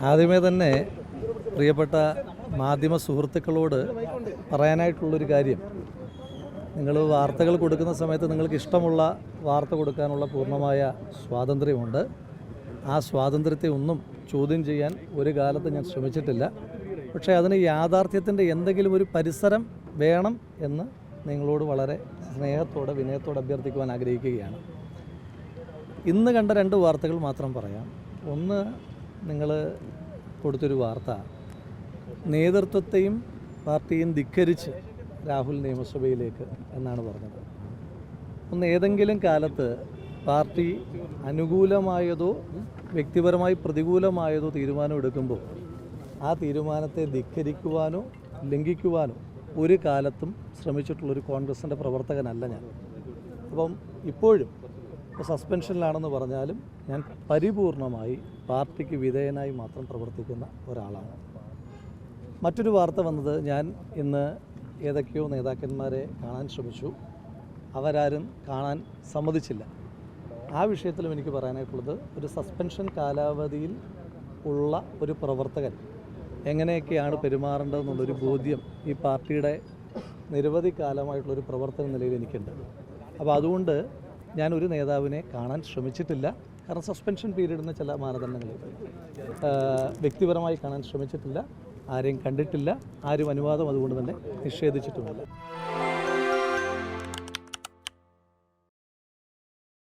ആദ്യമേ തന്നെ പ്രിയപ്പെട്ട മാധ്യമ സുഹൃത്തുക്കളോട് പറയാനായിട്ടുള്ളൊരു കാര്യം. നിങ്ങൾ വാർത്തകൾ കൊടുക്കുന്ന സമയത്ത് നിങ്ങൾക്ക് ഇഷ്ടമുള്ള വാർത്ത കൊടുക്കാനുള്ള പൂർണമായ സ്വാതന്ത്ര്യമുണ്ട്. ആ സ്വാതന്ത്ര്യത്തെ ഒന്നും ചോദ്യം ചെയ്യാൻ ഒരു കാലത്ത് ഞാൻ ശ്രമിച്ചിട്ടില്ല. പക്ഷേ അതിന് യാഥാർത്ഥ്യത്തിന്റെ എന്തെങ്കിലും ഒരു പരിസരം വേണം എന്ന് നിങ്ങളോട് വളരെ സ്നേഹത്തോടെ വിനയത്തോടെ അഭ്യർത്ഥിക്കുവാൻ ആഗ്രഹിക്കുകയാണ്. ഇന്ന് കണ്ട രണ്ട് വാർത്തകൾ മാത്രം പറയാം. ഒന്ന് നിങ്ങൾ കൊടുത്തൊരു വാർത്ത. നേതൃത്വത്തെയും പാർട്ടിയും ധിക്കരിച്ച് രാഹുൽ നിയമസഭയിലേക്ക് എന്നാണ് പറഞ്ഞത്. ഒന്ന് ഏതെങ്കിലും കാലത്ത് പാർട്ടി അനുകൂലമായതോ വ്യക്തിപരമായി പ്രതികൂലമായതോ തീരുമാനം എടുക്കുമ്പോൾ ആ തീരുമാനത്തെ ധിക്കരിക്കുവാനോ ലംഘിക്കുവാനോ ഒരു കാലത്തും ശ്രമിച്ചിട്ടുള്ളൊരു കോൺഗ്രസിന്റെ പ്രവർത്തകനല്ല ഞാൻ. അപ്പം ഇപ്പോഴും സസ്പെൻഷനിലാണെന്ന് പറഞ്ഞാലും ഞാൻ പരിപൂർണമായി പാർട്ടിക്ക് വിധേയനായി മാത്രം പ്രവർത്തിക്കുന്ന ഒരാളാണ്. മറ്റൊരു വാർത്ത വന്നത് ഞാൻ ഇന്ന് ഏതൊക്കെയോ നേതാക്കന്മാരെ കാണാൻ ശ്രമിച്ചു. അവരാരും കാണാൻ സമ്മതിച്ചില്ല. ആ വിഷയത്തിലും എനിക്ക് പറയാനായിട്ടുള്ളത് ഒരു സസ്പെൻഷൻ കാലാവധിയിൽ ഉള്ള ഒരു പ്രവർത്തകൻ എങ്ങനെയൊക്കെയാണ് പെരുമാറേണ്ടതെന്നുള്ളൊരു ബോധ്യം ഈ പാർട്ടിയുടെ നിരവധി കാലമായിട്ടുള്ളൊരു പ്രവർത്തന നിലയിൽ എനിക്കുണ്ട്. അപ്പോൾ അതുകൊണ്ട് ഞാൻ ഒരു നേതാവിനെ കാണാൻ ശ്രമിച്ചിട്ടില്ല. കാരണം സസ്പെൻഷൻ പീരീഡിന് ചില മാനദണ്ഡങ്ങളുണ്ട് വ്യക്തിപരമായി കാണാൻ ശ്രമിച്ചിട്ടില്ല. ആരെയും കണ്ടിട്ടില്ല. ആരും അനുവാദം അതുകൊണ്ട് തന്നെ നിഷേധിച്ചിട്ടുമില്ല.